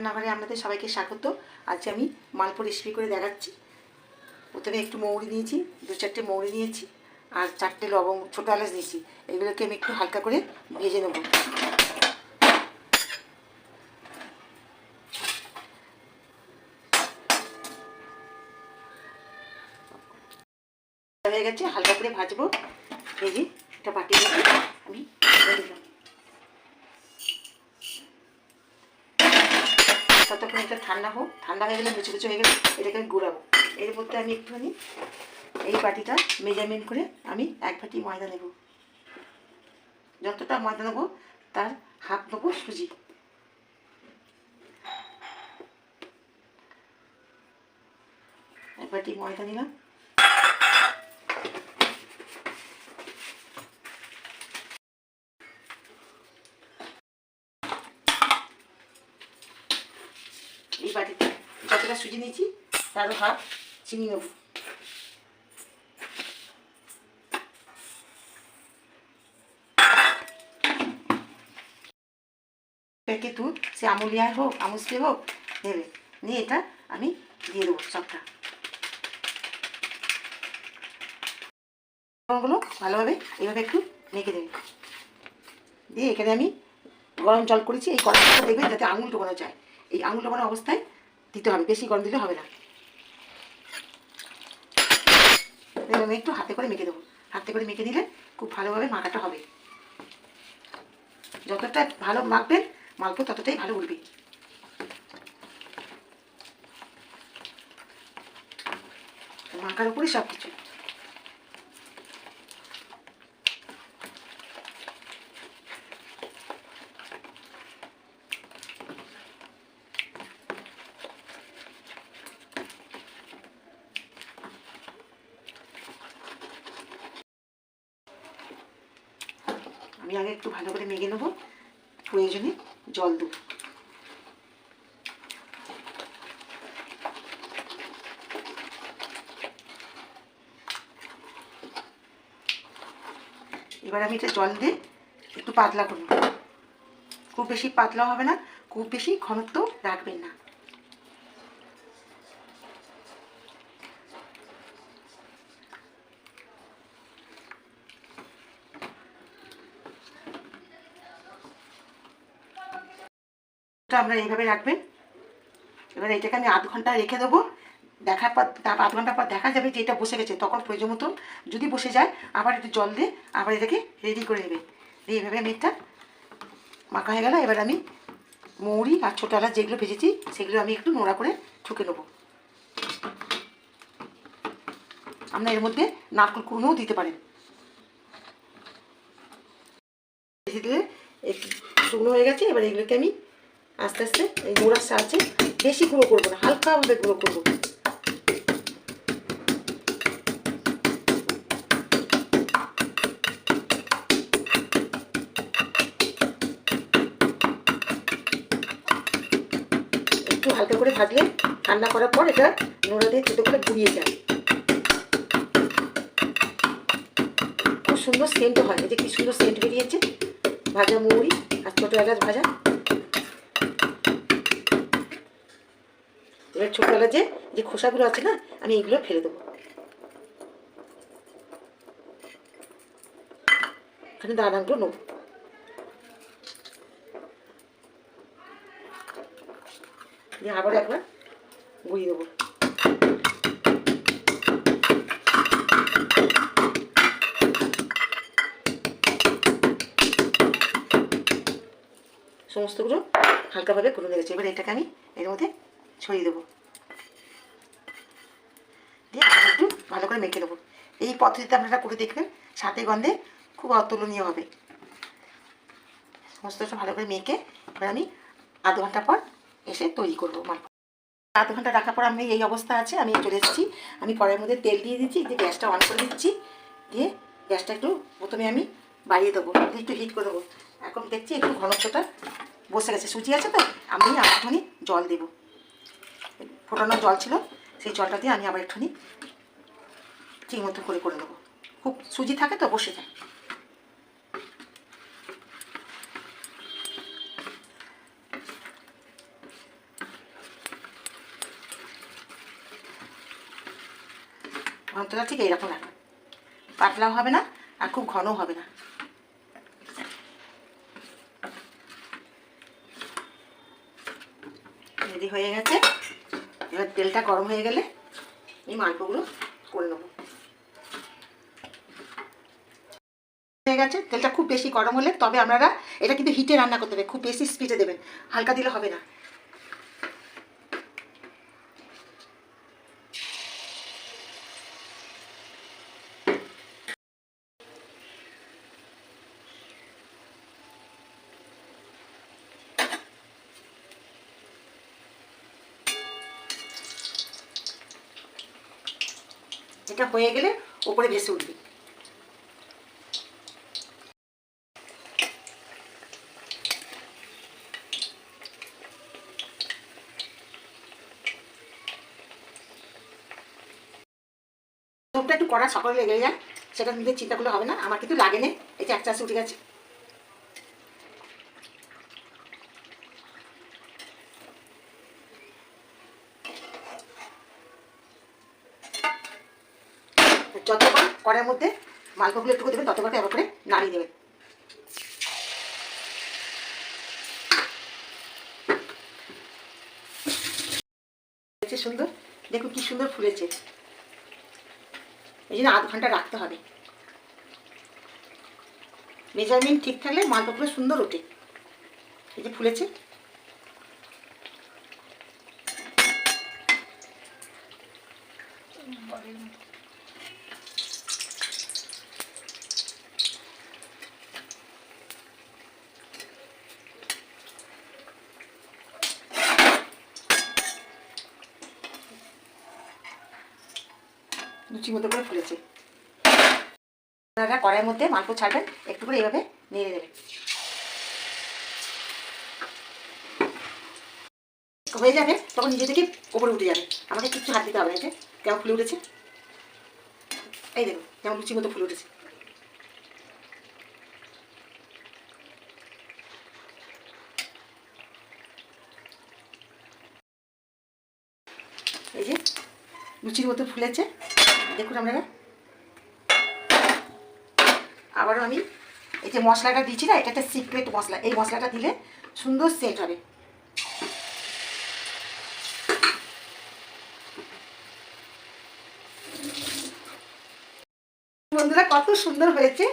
রান্নাঘরে আপনাদের সবাইকে স্বাগত। আজকে আমি মালপো রেসিপি করে দেখাচ্ছি। প্রথমে একটু মৌরি নিয়েছি, দু চারটে মৌরি নিয়েছি, আর চারটে লবঙ্গ, ছোটো এলাচ নিয়েছি। এগুলোকে আমি একটু হালকা করে ভেজে নেব। হয়ে গেছে, হালকা করে ভাজবো। ভেজে একটা বাটি আমি দিলাম। ততক্ষণ এটা ঠান্ডা হোক, ঠান্ডা হয়ে গেলে মুচু মুচু হয়ে গেলে এটাকে গুড়াবো। এর মধ্যে আমি একটুখানি এই বাটিটা মেজারমেন্ট করে আমি এক বাটি ময়দা নেব। যতটা ময়দা নেব, তার হাফ নেব সুজি। এক বাটি ময়দা নিলাম এই বাটিতে যতটা সুজি নিয়েছি তারও হাফ চিনি নেব প্যাকেট দুধ সে আমুলিয়ায় হোক আমুসকে হোক নেবে নিয়ে এটা আমি দিয়ে দেবো সবটা গুলো ভালোভাবে এইভাবে একটু মেখে দেবে দিয়ে এখানে আমি গরম জল করেছি এই গরমটা দেখবেন যাতে আঙুল টোকানো যায় এই আঙুল টোকানো অবস্থায় দিতে হবে, বেশি গরম দিলে হবে না। আমি একটু হাতে করে মেখে দেবো। হাতে করে মেখে দিলে খুব ভালোভাবে মাখাটা হবে। যতটা ভালো মাখবেন মালপো ততটাই ভালো উঠবে। মাখার উপরে সব কিছু আমি আগে একটু ভালো করে মেখে নেব প্রয়োজনে জল দেব। এবার আমি এটা জল দিয়ে একটু পাতলা করব। খুব বেশি পাতলা হবে না, খুব বেশি ঘনত্ব রাখবেন না। আপনারা এইভাবে রাখবেন এবার এটাকে আমি আধ ঘণ্টা রেখে দেবো। দেখার পর তারপর আধ ঘণ্টা পর দেখা যাবে যে এটা বসে গেছে, তখন প্রয়োজন মতন যদি বসে যায়, আবার একটু জল দিয়ে আবার এটাকে রেডি করে নেবে। দিয়ে এইভাবে আমি এটা মাখা হয়ে গেল। এবার আমি মৌরি আর ছোটো এলাচ যেগুলো ভেজেছি, সেগুলো আমি একটু নোড়া করে ঠুকে নেব। আপনার এর মধ্যে নারকেল কুড়োও দিতে পারেন। ভেজে দিলে একটু শুকনো হয়ে গেছে, এবার এগুলোকে আমি আস্তে আস্তে এই নোড়ার সাহায্যে বেশি গুঁড়ো করব না হালকাভাবে গুঁড়ো করব। একটু হালকা করে ভাজলে ঠান্ডা করার পর এটা নোড়া দিয়ে ছোটো করে গুঁড়িয়ে যায় খুব সুন্দর সেন্ট হয়, এই যে কি সুন্দর সেন্ট বেরিয়েছে, ভাজা মৌরি আর ছোটো এলাচ ভাজা। এবার ছোটো যে যে খোসাগুলো আছে না, আমি এগুলো ফেলে দেবো। এখানে দানাগুলো নেব। দিয়ে আবার একবার গুঁড়িয়ে দেবো। সমস্তগুলো হালকাভাবে করে গেছে। এবার এটাকে আমি এর মধ্যে ছড়িয়ে দেবো দিয়ে আবার একটু ভালো করে মেখে দেবো এই পদ্ধতিতে আপনারা করে দেখবেন, সাথে গন্ধে খুব অতুলনীয় হবে। সমস্ত ভালো করে মেখে এবার আমি আধ ঘণ্টা পর এসে তৈরি করব মাল আধ ঘণ্টা রাখার পর আমি এই অবস্থা আছে, আমি চলে এসেছি। আমি কড়াইয়ের মধ্যে তেল দিয়ে দিচ্ছি দিয়ে গ্যাসটা অন করে দিচ্ছি। দিয়ে গ্যাসটা একটু প্রথমে আমি বাড়িয়ে দেবো, একটু হিট করে দেবো। এখন দেখছি একটু ঘনত্বটা বসে গেছে। সুজি আছে তো? আমি আর একটুখানি জল দেবো। ফোটানো জল ছিল, সেই জলটা দিয়ে আমি আবার একটুখানি ঠিক মতো করে করে নেব। খুব সুজি থাকে তো, বসে যায় ঘনটা ঠিক এইরকম রাখবেন পাতলাও হবে না, আর খুব ঘনও হবে না। রেডি হয়ে গেছে। এবার তেলটা গরম হয়ে গেলে এই মাল্পগুলো করে নেব। হয়ে গেছে, তেলটা খুব বেশি গরম হলে তবে আপনারা এটা কিন্তু হিটে রান্না করতে হবে খুব বেশি স্পিডে দেবেন, হালকা দিলে হবে না। এটা হয়ে গেলে ওপরে ভেসে উঠবে। চোখটা একটু কড়া সকলে লেগে যায়, সেটা নিতে চিন্তা করলে হবে না, আমার কিন্তু লাগে না এই যে এক চাষে উঠে গেছে যতবার কড়ার মধ্যে মালপোগুলো একটু দেবেন, ততবার এবার করে নাড়িয়ে দেবেন। সুন্দর, দেখুন কি সুন্দর ফুলেছে। এই জন্য আধ ঘণ্টা রাখতে হবে। মেজারমেন্ট ঠিক থাকলে মালপোগুলো সুন্দর ওঠে। এই যে ফুলেছে। লুচি মতো করে ফুলেছে। আপনারা কড়াইয়ের মধ্যে মালপো ছাড়বেন, একটু করে এইভাবে নেড়ে নেবেন। হয়ে যাবে, তখন নিজে থেকে ওপরে উঠে যাবে। আমাকে কিচ্ছু হাত দিতে হবে না কেমন ফুলে উঠেছে? এই দেখুন, যেমন লুচি মতো ফুলে উঠেছে। এই যে লুচির মতো ফুলেছে। দেখুন আপনারা। আবারও আমি এই যে মশলাটা দিচ্ছি না, এটা একটা সিক্রেট মশলা। এই মশলাটা দিলে সুন্দর সেট হবে। বন্ধুরা, কত সুন্দর হয়েছে।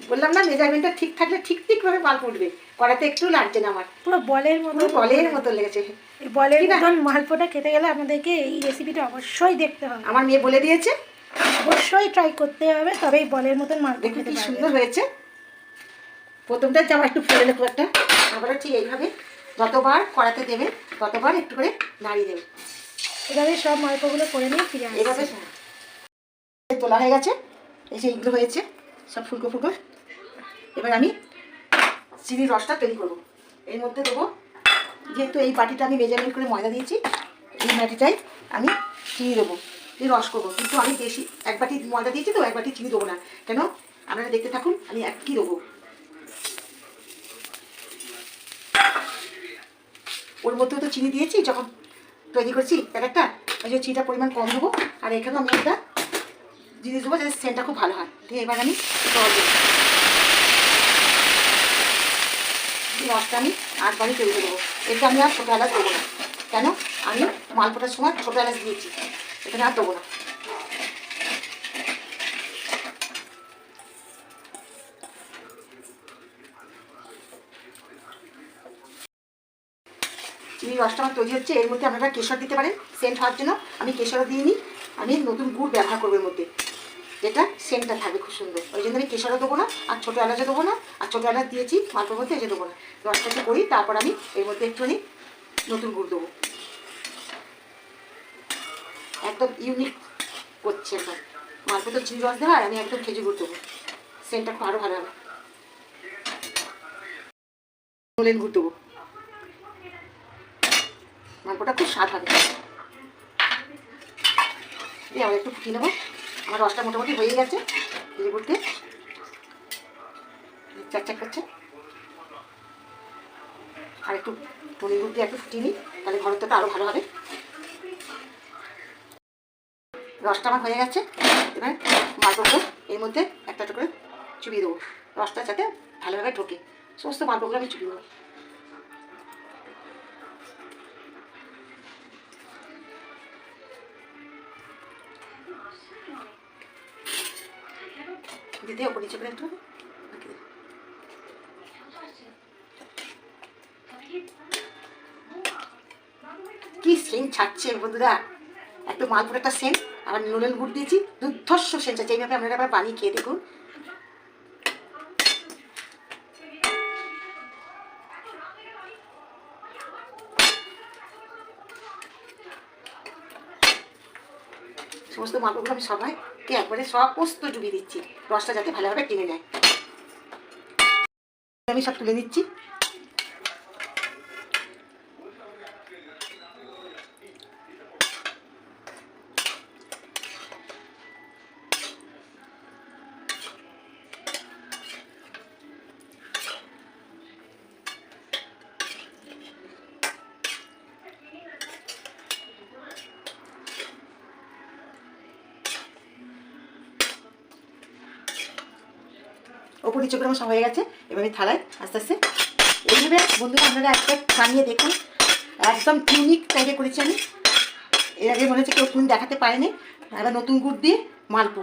বললাম না মেজারমেন্টটা ঠিক থাকলে ঠিক ঠিকভাবে মাল পড়বে কড়াতে একটু লাগছে না আমার। পুরো বলের মতো বলের মতো লেগেছে। এই বলের? মতন মালপোটা খেতে গেলে আপনাদেরকে এই রেসিপিটা অবশ্যই দেখতে হবে। আমার মেয়ে বলে দিয়েছে। অবশ্যই ট্রাই করতে হবে তবেই বলের মতন মালপো দেখুন কি সুন্দর হয়েছে। প্রথমটা জামা একটু ফুলে খুব একটা। আবারও ঠিক এইভাবে যতবার কড়াতে দেবে ততবার একটু করে নাড়িয়ে দেবে। এভাবে সব মালপোগুলো করে নিয়ে ফিরে আসবে তোলা হয়ে গেছে। এই যে এইগুলো হয়েছে। সব ফুলকো ফুলকো। এবার আমি চিনির রসটা তৈরি করব। এর মধ্যে দেবো, যেহেতু এই বাটিটা আমি মেজারমেন্ট করে ময়দা দিয়েছি, এই বাটিটাই আমি চিনি দেবো, দিয়ে রস করব। কিন্তু আমি বেশি, এক বাটি ময়দা দিয়েছি তো, এক বাটি চিনি দেবো না। কেন? আপনারা দেখতে থাকুন, আমি এক কি দেবো। ওর মধ্যেও তো চিনি দিয়েছি, যখন তৈরি করছি এক একটা ওই যে চিনিটার পরিমাণ কম দেবো। আর এখানেও আমি একটা জিনিস দেবো, যাতে সেন্টটা খুব ভালো হয়। দিয়ে এবার আমি জল দেবো। রসটা আমি আটবারই তৈরি দেবো। এতে আমি আর ছোটো এলাচ দেবো না। কেন? আমি মালপোটার সময় ছোটো এলাচ দিয়েছি। এখানে আর দেবো না। চিনি রসটা আমার তৈরি হচ্ছে, এর মধ্যে আপনারা কেশর দিতে পারেন। সেন্ট হওয়ার জন্য আমি কেশরও দিইনি আমি নতুন গুড় ব্যবহার করব এর মধ্যে। যেটা সেন্টটা থাকবে খুব সুন্দর। ওই জন্য আমি কেশরও দেবো না, আর ছোটো এলাচও দেবো না, আর ছোটো এলাচ দিয়েছি, মালপোর মধ্যে এসে দেবো না। রসটা একটু করি, তারপর আমি এর মধ্যে একটুখানি নতুন গুড় দেবো। একদম ইউনিক করছে এখন মালপো তো চিনি রস দেওয়া, আর আমি একদম খেজুর গুড় দেবো। সেন্টটা খুব আরও ভালো হবে। নলেন গুড় দেবো। মালপোটা খুব স্বাদ হবে দিয়ে আবার একটু ফুটিয়ে নেব। আমার রসটা মোটামুটি হয়ে গেছে। এই করতে চাক চাক করছে। আর একটু পনির গুড় দিয়ে একটু ফুটিয়ে নিই, তাহলে ঘরত্বটা আরও ভালো হবে। রসটা আমার হয়ে গেছে। এবার মালপোগুলো এর মধ্যে একটা একটা করে চুবিয়ে দেবো। রসটা যাতে ভালোভাবে ঢোকে। সমস্ত মালপোগুলো আমি চুবিয়ে দেবো। দিদি ওপর করে একটু কি সেন্ট ছাড়ছে বন্ধুরা? একটু মালপুর একটা সেন্ট? আবার নুডল গুড় দিয়েছি? দুর্ধর্ষ সেন্ট আছে এইভাবে আপনারা আবার বানিয়ে খেয়ে দেখুন। সমস্ত মালপুরগুলো আমি সবাইকে একবারে সব পোস্ত ডুবিয়ে দিচ্ছি। রসটা যাতে ভালোভাবে টেনে নেয়। আমি সব তুলে নিচ্ছি। ওপর নিচে করে আমার সব হয়ে গেছে, এবার আমি থালায় আস্তে আস্তে এইভাবে বন্ধুরা আপনারা একটা বানিয়ে দেখুন। একদম ইউনিক টাইপে করেছি আমি। এর আগে মনে হচ্ছে কেউ তুমি দেখাতে পারেনি। এবার নতুন গুড় দিয়ে মালপো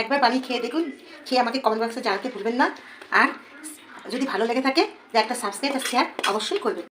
একবার বানিয়ে খেয়ে দেখুন। খেয়ে আমাকে কমেন্ট বক্সে জানাতে ভুলবেন না। আর যদি ভালো লেগে থাকে, একটা সাবস্ক্রাইব আর শেয়ার অবশ্যই করবেন।